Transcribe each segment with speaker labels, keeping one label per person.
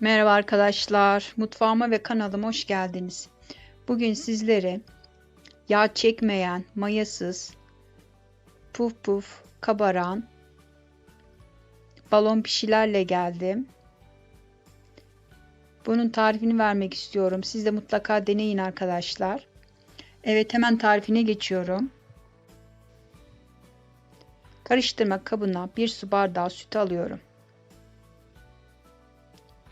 Speaker 1: Merhaba arkadaşlar, mutfağıma ve kanalıma hoş geldiniz. Bugün sizlere yağ çekmeyen, mayasız, puf puf kabaran balon pişilerle geldim. Bunun tarifini vermek istiyorum. Siz de mutlaka deneyin arkadaşlar. Evet hemen tarifine geçiyorum. Karıştırma kabına 1 su bardağı süt alıyorum.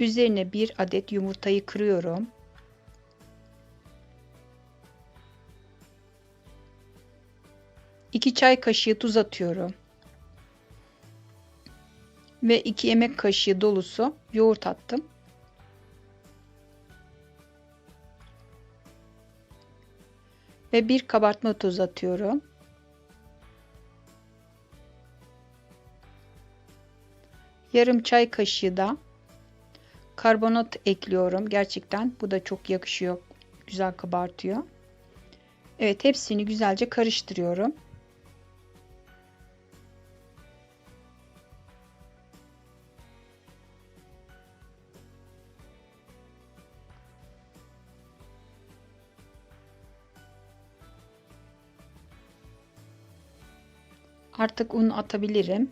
Speaker 1: Üzerine bir adet yumurtayı kırıyorum. İki çay kaşığı tuz atıyorum. Ve iki yemek kaşığı dolusu yoğurt attım. Ve bir kabartma tozu atıyorum. Yarım çay kaşığı da karbonat ekliyorum. Gerçekten bu da çok yakışıyor. Güzel kabartıyor. Evet hepsini güzelce karıştırıyorum. Artık un atabilirim.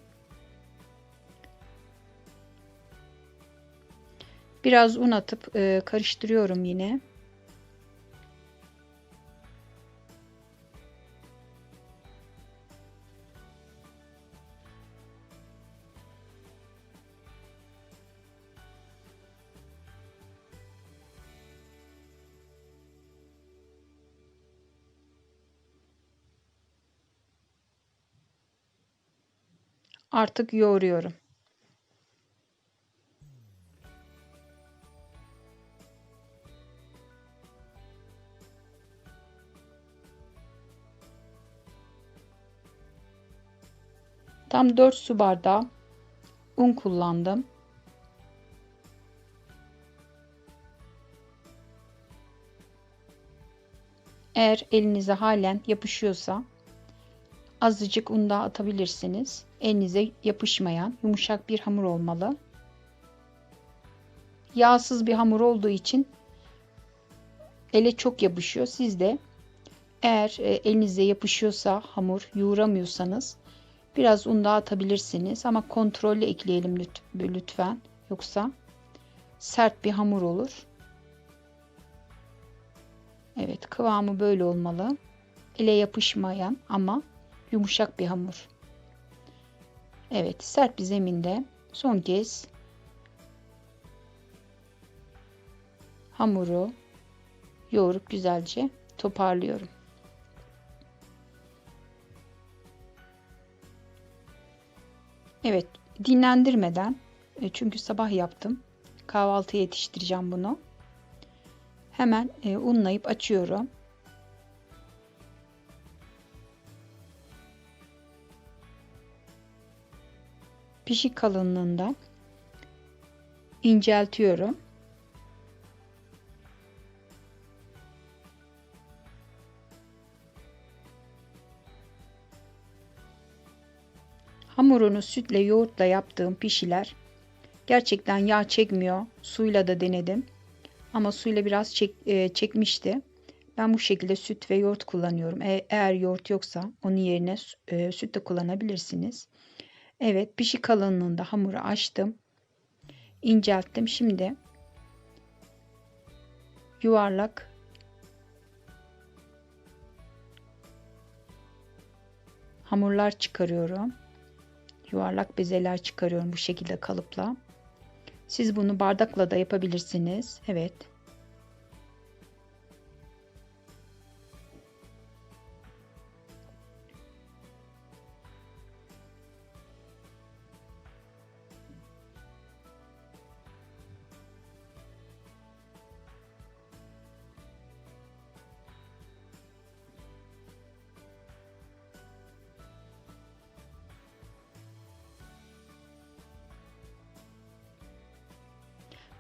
Speaker 1: Biraz un atıp e, karıştırıyorum yine. Artık yoğuruyorum. Tam 4 su bardağı un kullandım. Eğer elinize halen yapışıyorsa azıcık un daha atabilirsiniz. Elinize yapışmayan yumuşak bir hamur olmalı. Yağsız bir hamur olduğu için ele çok yapışıyor. Siz de eğer e, elinize yapışıyorsa hamur yoğuramıyorsanız Biraz un daha atabilirsiniz ama kontrollü ekleyelim lütfen. Yoksa sert bir hamur olur. Evet kıvamı böyle olmalı. Ele yapışmayan ama yumuşak bir hamur. Evet sert bir zeminde son kez hamuru yoğurup güzelce toparlıyorum. Evet dinlendirmeden e, çünkü sabah yaptım. Kahvaltıya yetiştireceğim bunu. Hemen e, unlayıp açıyorum. Pişik kalınlığında inceltiyorum. Hamurunu sütle yoğurtla yaptığım pişiler gerçekten yağ çekmiyor. Suyla da denedim. Ama suyla biraz çek, e, çekmişti. Ben bu şekilde süt ve yoğurt kullanıyorum. E, eğer yoğurt yoksa onun yerine e, süt de kullanabilirsiniz. Evet pişi kalınlığında hamuru açtım. incelttim. Şimdi yuvarlak hamurlar çıkarıyorum yuvarlak bezeler çıkarıyorum bu şekilde kalıpla. Siz bunu bardakla da yapabilirsiniz. Evet.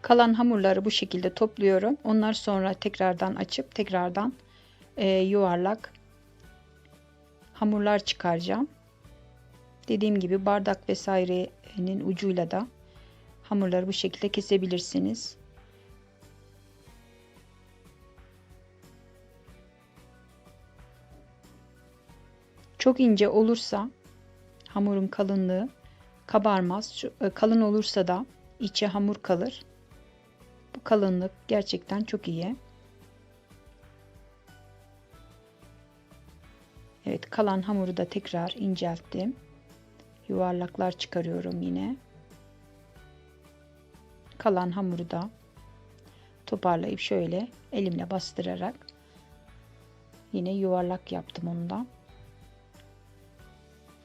Speaker 1: Kalan hamurları bu şekilde topluyorum. Onlar sonra tekrardan açıp tekrardan e, yuvarlak hamurlar çıkaracağım. Dediğim gibi bardak vesairenin ucuyla da Hamurları bu şekilde kesebilirsiniz. Çok ince olursa hamurun kalınlığı kabarmaz. E, kalın olursa da içi hamur kalır. Bu kalınlık gerçekten çok iyi. Evet kalan hamuru da tekrar incelttim. Yuvarlaklar çıkarıyorum yine. Kalan hamuru da toparlayıp şöyle elimle bastırarak yine yuvarlak yaptım ondan.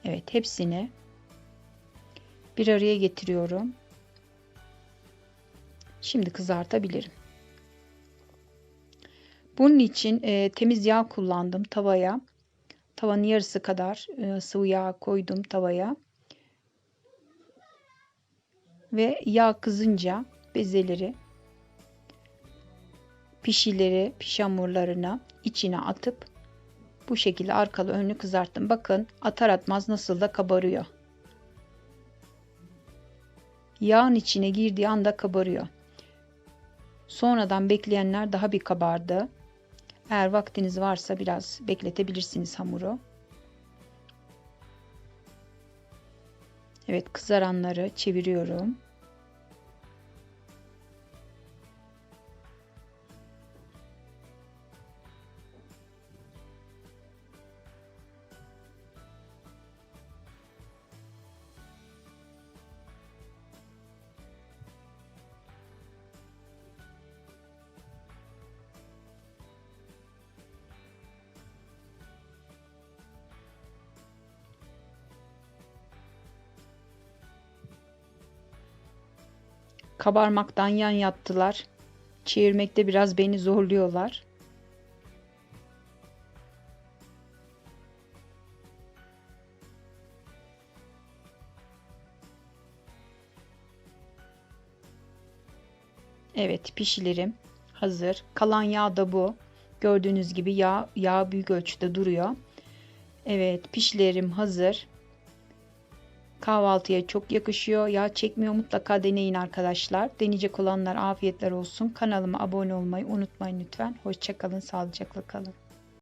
Speaker 1: Evet hepsini bir araya getiriyorum. Şimdi kızartabilirim. Bunun için e, temiz yağ kullandım tavaya. Tavanın yarısı kadar e, sıvı yağ koydum tavaya. Ve yağ kızınca bezeleri pişileri, piş hamurlarına içine atıp bu şekilde arkalı önlü kızarttım. Bakın atar atmaz nasıl da kabarıyor. Yağın içine girdiği anda kabarıyor. Sonradan bekleyenler daha bir kabardı. Eğer vaktiniz varsa biraz bekletebilirsiniz hamuru. Evet kızaranları çeviriyorum. Kabarmaktan yan yattılar. Çevirmekte biraz beni zorluyorlar. Evet pişilerim hazır. Kalan yağ da bu. Gördüğünüz gibi yağ, yağ büyük ölçüde duruyor. Evet pişilerim hazır. Kahvaltıya çok yakışıyor. Yağ çekmiyor. Mutlaka deneyin arkadaşlar. Deneyecek olanlar afiyetler olsun. Kanalıma abone olmayı unutmayın lütfen. Hoşçakalın. Sağlıcakla kalın.